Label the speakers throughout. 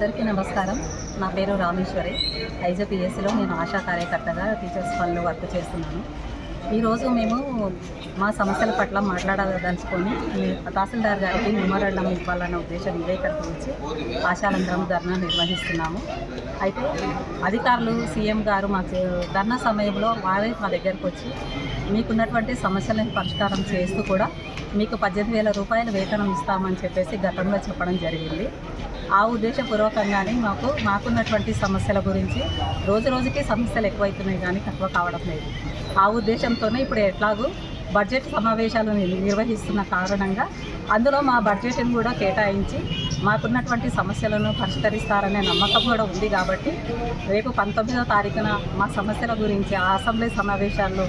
Speaker 1: సరికి నమస్కారం. నా పేరు రామేశ్వరి. ఐజపిఎస్సిలో నేను ఆశా కార్యకర్తగా టీచర్స్ పనులు వర్క్ చేస్తున్నాను. ఈరోజు మేము మా సమస్యల పట్ల మాట్లాడదలుచుకొని తహసీల్దార్ గారికి మెమోరాండం ఇవ్వాలన్న ఉద్దేశం ఇదే ఇక్కడికి వచ్చి ఆశాలందరం ధర్నా నిర్వహిస్తున్నాము. అయితే అధికారులు సీఎం గారు మాకు ధర్నా సమయంలో వారే మా దగ్గరకు వచ్చి మీకున్నటువంటి సమస్యలను పరిష్కారం చేస్తూ కూడా మీకు పద్దెనిమిది వేల రూపాయల వేతనం ఇస్తామని చెప్పేసి గతంలో చెప్పడం జరిగింది. ఆ ఉద్దేశపూర్వకంగానే మాకు మాకున్నటువంటి సమస్యల గురించి రోజు రోజుకి సమస్యలు ఎక్కువైతున్నాయి కానీ తక్కువ కావడం లేదు. ఆ ఉద్దేశంతోనే ఇప్పుడు ఎట్లాగూ బడ్జెట్ సమావేశాలు నిర్వహిస్తున్న కారణంగా అందులో మా బడ్జెట్ని కూడా కేటాయించి మాకున్నటువంటి సమస్యలను పరిష్కరిస్తారనే నమ్మకం కూడా ఉంది కాబట్టి రేపు పంతొమ్మిదో తారీఖున మా సమస్యల గురించి ఆ అసెంబ్లీ సమావేశాల్లో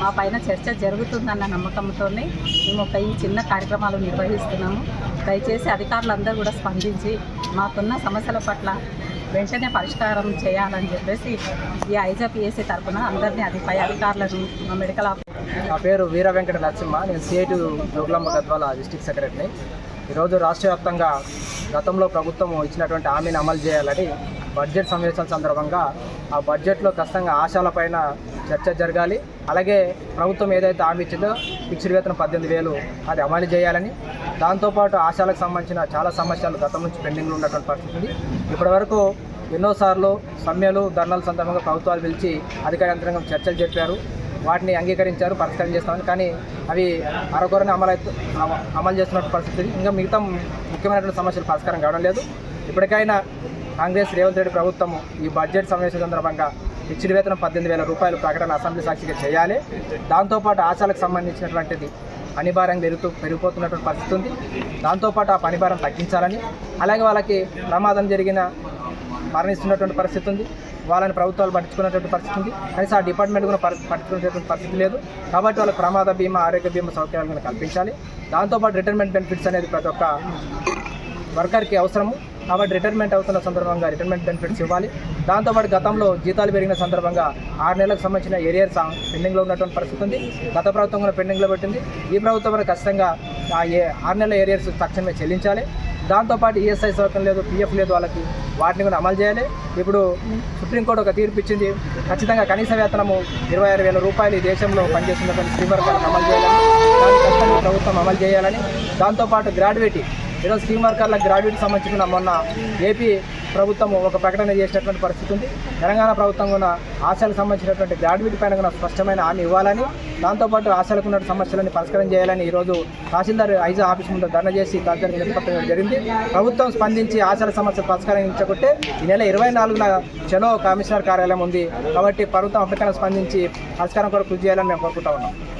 Speaker 1: మా పైన చర్చ జరుగుతుందన్న నమ్మకంతోనే మేము ఒక ఈ చిన్న కార్యక్రమాలు నిర్వహిస్తున్నాము. దయచేసి అధికారులందరూ కూడా స్పందించి మాకున్న సమస్యల పట్ల వెంటనే పరిష్కారం చేయాలని చెప్పేసి ఈ ఐజాపిఎస్సి తరఫున అందరినీ అది పై అధికారులను మా మెడికల్ ఆఫీసర్
Speaker 2: నా పేరు వీర వెంకట నరసింహ. నేను సిఐటి జోగులాంబ గద్వాల డిస్టిక్ సెక్రటరీని. ఈరోజు రాష్ట్ర వ్యాప్తంగా గతంలో ప్రభుత్వం ఇచ్చినటువంటి హామీని అమలు చేయాలని బడ్జెట్ సమావేశాల సందర్భంగా ఆ బడ్జెట్లో ఖచ్చితంగా ఆశాలపైన చర్చ జరగాలి. అలాగే ప్రభుత్వం ఏదైతే హామీ ఇచ్చిందో ఫిక్స్డ్ వేతనం పద్దెనిమిది వేలు అది అమలు చేయాలని. దాంతోపాటు ఆశాలకు సంబంధించిన చాలా సమస్యలు గతం నుంచి పెండింగ్లో ఉన్నటువంటి పరిస్థితి ఉంది. ఇప్పటివరకు ఎన్నోసార్లు సమ్మెలు ధర్నాల సందర్భంగా ప్రభుత్వాలు పిలిచి అధికార యంత్రాంగం చర్చలు చెప్పారు. వాటిని అంగీకరించారు పరిష్కారం చేస్తామని. కానీ అవి అరకొరని అమలు అమలు చేస్తున్న పరిస్థితి. ఇంకా మిగతా ముఖ్యమైనటువంటి సమస్యలు పరిష్కారం కావడం లేదు. ఇప్పటికైనా కాంగ్రెస్ రేవంత్ రెడ్డి ప్రభుత్వం ఈ బడ్జెట్ సమావేశం సందర్భంగా ఫిక్స్డ్ వేతనం పద్దెనిమిది వేల రూపాయలు ప్రకటన అసెంబ్లీ సాక్షిగా చేయాలి. దాంతోపాటు ఆశాలకు సంబంధించినటువంటిది పనిభారం పెరుగుతూ పెరిగిపోతున్నటువంటి పరిస్థితి ఉంది. దాంతోపాటు ఆ పనిభారం తగ్గించాలని. అలాగే వాళ్ళకి ప్రమాదం జరిగిన మరణిస్తున్నటువంటి పరిస్థితి ఉంది. వాళ్ళని ప్రభుత్వాలు పట్టించుకున్నటువంటి పరిస్థితి ఉంది. కనీసం ఆ డిపార్ట్మెంట్ కూడా పట్టించుకునేటువంటి పరిస్థితి లేదు. కాబట్టి వాళ్ళకి ప్రమాద బీమా ఆరోగ్య బీమా సౌకర్యాలు కూడా కల్పించాలి. దాంతోపాటు రిటైర్మెంట్ బెనిఫిట్స్ అనేది ప్రతి ఒక్క వర్కర్కి అవసరము. కాబట్టి రిటైర్మెంట్ అవుతున్న సందర్భంగా రిటైర్మెంట్ బెనిఫిట్స్ ఇవ్వాలి. దాంతోపాటు గతంలో జీతాలు పెరిగిన సందర్భంగా ఆరు నెలలకు సంబంధించిన ఏరియర్స్ పెండింగ్లో ఉన్నటువంటి పరిస్థితి ఉంది. గత ప్రభుత్వం కూడా పెండింగ్లో పెట్టింది. ఈ ప్రభుత్వం కూడా ఖచ్చితంగా ఆ ఏ ఆరు నెలల ఏరియర్స్ తక్షణమే చెల్లించాలి. దాంతోపాటు ఈఎస్ఐ సౌకర్యం లేదు పిఎఫ్ లేదు వాళ్ళకి. వాటిని కూడా అమలు చేయాలి. ఇప్పుడు సుప్రీంకోర్టు ఒక తీర్పు ఇచ్చింది ఖచ్చితంగా కనీస వేతనము ఇరవై ఆరు వేల రూపాయలు ఈ దేశంలో పనిచేస్తున్నటువంటి స్కీమ్ వర్కర్లకు అమలు చేయాలని దాన్ని ఖచ్చితంగా ప్రభుత్వం అమలు చేయాలని దాంతోపాటు గ్రాడ్యుయేటీ. ఈరోజు స్కీమ్ వర్కర్ల గ్రాడ్యుయేట్ సంబంధించిన మొన్న ఏపీ ప్రభుత్వం ఒక ప్రకటన చేసినటువంటి పరిస్థితి ఉంది. తెలంగాణ ప్రభుత్వం కూడా ఆశలకు సంబంధించినటువంటి గ్రాడ్యుయేట్ పైన కూడా స్పష్టమైన హామీ ఇవ్వాలని దాంతోపాటు ఆశలకు ఉన్న సమస్యలను పరిష్కారం చేయాలని ఈరోజు తహసీల్దార్ ఐజా ఆఫీస్ ముందు ధర్నా చేసి తహసీల్దార్ నిలబెట్టడం జరిగింది. ప్రభుత్వం స్పందించి ఆశల సమస్య పరిష్కరించకుంటే ఈ నెల ఇరవై నాలుగున చలో కమిషనర్ కార్యాలయం ఉంది కాబట్టి ప్రభుత్వం అప్పటికైనా స్పందించి పరిష్కారం కొరకు కృషి చేయాలని మేము కోరుకుంటా ఉన్నాం.